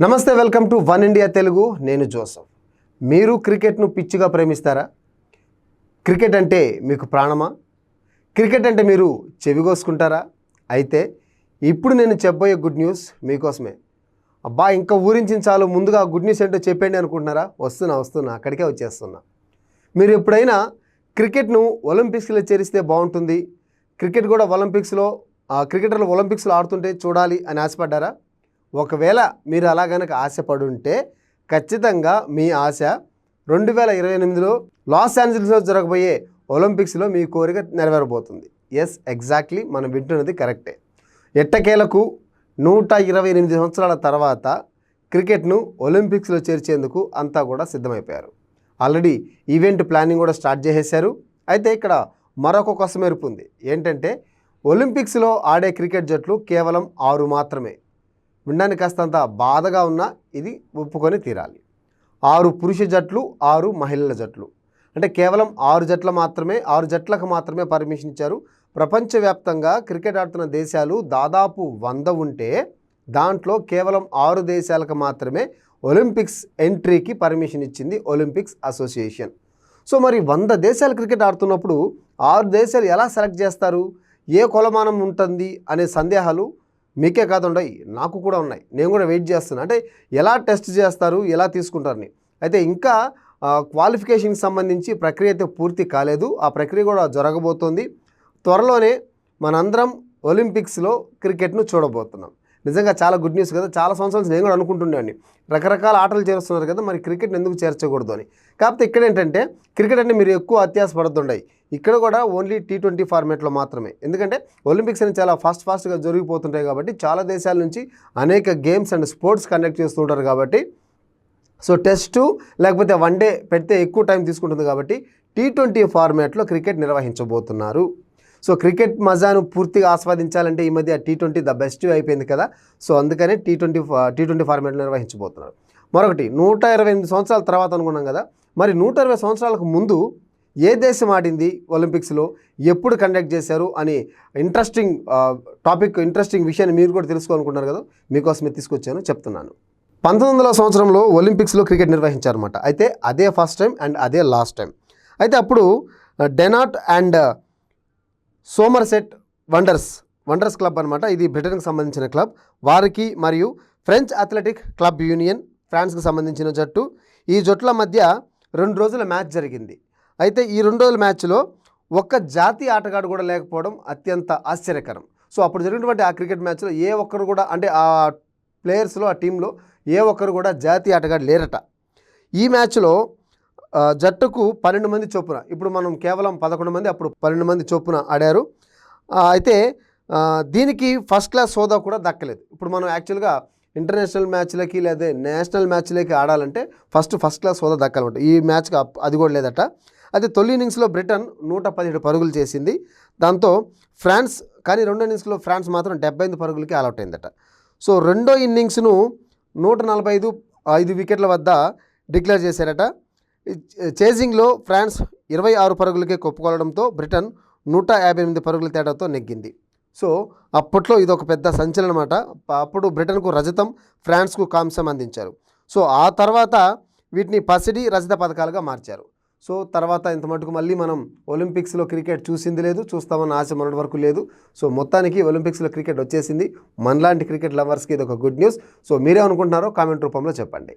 Namaste welcome to one India Telugu. నేను Joseph. మీరు క్రికెట్ను పిచ్చిగా ప్రేమిస్తారా? క్రికెట్ అంటే మీకు ప్రాణమా? క్రికెట్ అంటే మీరు చెవిగోసుకుంటారా అయితే ఇప్పుడు నేను చెప్పబోయే గుడ్ న్యూస్ మీకోసమే. అబ్బా ఇంకా ఊరించిన చాలు ముందుగా గుడ్ న్యూస్ ఏంటో చెప్పండి అనుకుంటున్నారా? వస్తున్నా వస్తున్నా అక్కడికే వచ్చేస్తున్నా. మీరు ఎప్పుడైనా క్రికెట్ను ఒలింపిక్స్లో చేరిస్తే బాగుంటుంది? క్రికెట్ కూడా ఒలింపిక్స్లో ఆ, క్రికెటర్లు ఒలింపిక్స్లో ఆడుతుంటే చూడాలి అని ఆశపడ్డారా? ఒకవేళ మీరు అలా కనుక ఆశపడుంటే ఖచ్చితంగా మీ ఆశ రెండు వేల ఇరవై ఎనిమిదిలో లాస్ ఏంజల్స్లో జరగబోయే ఒలింపిక్స్లో మీ కోరిక నెరవేరబోతుంది. ఎస్ ఎగ్జాక్ట్లీ మనం వింటున్నది కరెక్టే. ఎట్టకేలకు నూట ఇరవై ఎనిమిది సంవత్సరాల తర్వాత క్రికెట్ను ఒలింపిక్స్లో చేర్చేందుకు అంతా కూడా సిద్ధమైపోయారు. ఆల్రెడీ ఈవెంట్ ప్లానింగ్ కూడా స్టార్ట్ చేసేశారు. అయితే ఇక్కడ మరొక కొసమెరుపు ఉంది. ఏంటంటే ఒలింపిక్స్లో ఆడే క్రికెట్ జట్లు కేవలం ఆరు మాత్రమే. వినడానికి కాస్తంత బాధగా ఉన్నా ఇది ఒప్పుకొని తీరాలి. ఆరు పురుష జట్లు ఆరు మహిళల జట్లు. అంటే కేవలం ఆరు జట్ల మాత్రమే ఆరు జట్లకు మాత్రమే పర్మిషన్ ఇచ్చారు. ప్రపంచవ్యాప్తంగా క్రికెట్ ఆడుతున్న దేశాలు దాదాపు వంద ఉంటే దాంట్లో కేవలం ఆరు దేశాలకు మాత్రమే ఒలింపిక్స్ ఎంట్రీకి పర్మిషన్ ఇచ్చింది ఒలింపిక్స్ అసోసియేషన్. సో మరి వంద దేశాలు క్రికెట్ ఆడుతున్నప్పుడు ఆరు దేశాలు ఎలా సెలెక్ట్ చేస్తారు? ఏ కొలమానం ఉంటుంది? అనే సందేహాలు మీకే కాకుండా నాకు కూడా ఉన్నాయి. నేను కూడా వెయిట్ చేస్తున్నా. అంటే ఎలా టెస్ట్ చేస్తారు ఎలా తీసుకుంటారని. అయితే ఇంకా క్వాలిఫికేషన్కి సంబంధించి ప్రక్రియ అయితే పూర్తి కాలేదు. ఆ ప్రక్రియ కూడా జరగబోతోంది. త్వరలోనే మనందరం ఒలింపిక్స్లో క్రికెట్ను చూడబోతున్నాం. నిజంగా చాలా గుడ్ న్యూస్ కదా. చాలా సంవత్సరాలు నేను కూడా అనుకుంటున్నాను రకరకాల ఆటలు చేరుస్తున్నారు కదా మరి క్రికెట్ ఎందుకు చేర్చకూడదు అని. కాకపోతే ఇక్కడ ఏంటంటే క్రికెట్ అంటే మీరు ఎక్కువ అత్యాస పడుతుండయి. ఇక్కడ కూడా ఓన్లీ టీ ట్వంటీ ఫార్మేట్లో మాత్రమే. ఎందుకంటే ఒలింపిక్స్ అని చాలా ఫాస్ట్ ఫాస్ట్గా జరిగిపోతుంటాయి కాబట్టి చాలా దేశాల నుంచి అనేక గేమ్స్ అండ్ స్పోర్ట్స్ కండక్ట్ చేస్తుంటారు కాబట్టి సో టెస్టు లేకపోతే వన్ డే పెడితే ఎక్కువ టైం తీసుకుంటుంది కాబట్టి టీ ట్వంటీ ఫార్మాట్లో క్రికెట్ నిర్వహించబోతున్నారు. సో క్రికెట్ మజాను పూర్తిగా ఆస్వాదించాలంటే ఈ మధ్య టీ ట్వంటీ ద బెస్ట్ అయిపోయింది కదా. సో అందుకనే టీ ట్వంటీ టీ ట్వంటీ ఫార్మాట్లో నిర్వహించబోతున్నారు. మరొకటి నూట ఇరవై ఎనిమిది సంవత్సరాల తర్వాత అనుకున్నాం కదా. మరి నూట ఇరవై సంవత్సరాలకు ముందు ఏ దేశం ఆడింది ఒలింపిక్స్లో? ఎప్పుడు కండక్ట్ చేశారు? అని ఇంట్రెస్టింగ్ టాపిక్ ఇంట్రెస్టింగ్ విషయాన్ని మీరు కూడా తెలుసుకోవాలనుకుంటున్నారు కదా. మీకోసమే తీసుకొచ్చాను చెప్తున్నాను. పంతొమ్మిది వందల సంవత్సరంలో ఒలింపిక్స్లో క్రికెట్ నిర్వహించారన్నమాట. అయితే అదే ఫస్ట్ టైం అండ్ అదే లాస్ట్ టైం. అయితే అప్పుడు Devon and Somerset wanderers wanderers club అనమాట ఇది బ్రిటన్కి సంబంధించిన క్లబ్. వారికి మరియు ఫ్రెంచ్ అథ్లెటిక్ క్లబ్ యూనియన్ ఫ్రాన్స్కి సంబంధించిన జట్టు. ఈ జట్ల మధ్య రెండు రోజుల మ్యాచ్ జరిగింది. అయితే ఈ రెండు రోజుల మ్యాచ్లో ఒక్క జాతీయ ఆటగాడు కూడా లేకపోవడం అత్యంత ఆశ్చర్యకరం. సో అప్పుడు జరిగినటువంటి ఆ క్రికెట్ మ్యాచ్లో ఏ ఒక్కరు కూడా అంటే ఆ ప్లేయర్స్లో ఆ టీంలో ఏ ఒక్కరు కూడా జాతీయ ఆటగాడు లేరట. ఈ మ్యాచ్లో జట్టుకు పన్నెండు మంది చొప్పున. ఇప్పుడు మనం కేవలం పదకొండు మంది అప్పుడు పన్నెండు మంది చొప్పున ఆడారు. అయితే దీనికి ఫస్ట్ క్లాస్ హోదా కూడా దక్కలేదు. ఇప్పుడు మనం యాక్చువల్గా ఇంటర్నేషనల్ మ్యాచ్లకి లేదా నేషనల్ మ్యాచ్లకి ఆడాలంటే ఫస్ట్ ఫస్ట్ క్లాస్ హోదా దక్కాలంట ఈ మ్యాచ్కి అది కూడా లేదట. అయితే తొలి ఇన్నింగ్స్లో బ్రిటన్ నూట పదిహేడు పరుగులు చేసింది. దాంతో ఫ్రాన్స్ కానీ రెండో ఇన్నింగ్స్లో ఫ్రాన్స్ మాత్రం డెబ్బై ఎనిమిది పరుగులకి ఆల్అవుట్ అయిందట. సో రెండో ఇన్నింగ్స్ను నూట నలభై ఐదు ఐదు వికెట్ల వద్ద డిక్లేర్ చేశారట. చేజింగ్లో ఫ్రాన్స్ ఇరవై ఆరు పరుగులకే కొప్పుకోవడంతో బ్రిటన్ నూట యాభై ఎనిమిది పరుగుల తేడాతో నెగ్గింది. సో అప్పట్లో ఇది ఒక పెద్ద సంచలనం అన్నమాట అప్పుడు బ్రిటన్కు రజతం ఫ్రాన్స్కు కాంస్యం అందించారు. సో ఆ తర్వాత వీటిని పసిడి రజత పథకాలుగా మార్చారు. సో తర్వాత ఇంత మటుకు మళ్ళీ మనం ఒలింపిక్స్లో క్రికెట్ చూసింది లేదు చూస్తామన్న ఆశ మొన్నటి వరకు లేదు. సో మొత్తానికి ఒలింపిక్స్లో క్రికెట్ వచ్చేసింది. మనలాంటి క్రికెట్ లవర్స్కి ఇది ఒక గుడ్ న్యూస్. సో మీరేమనుకుంటున్నారో కామెంట్ రూపంలో చెప్పండి.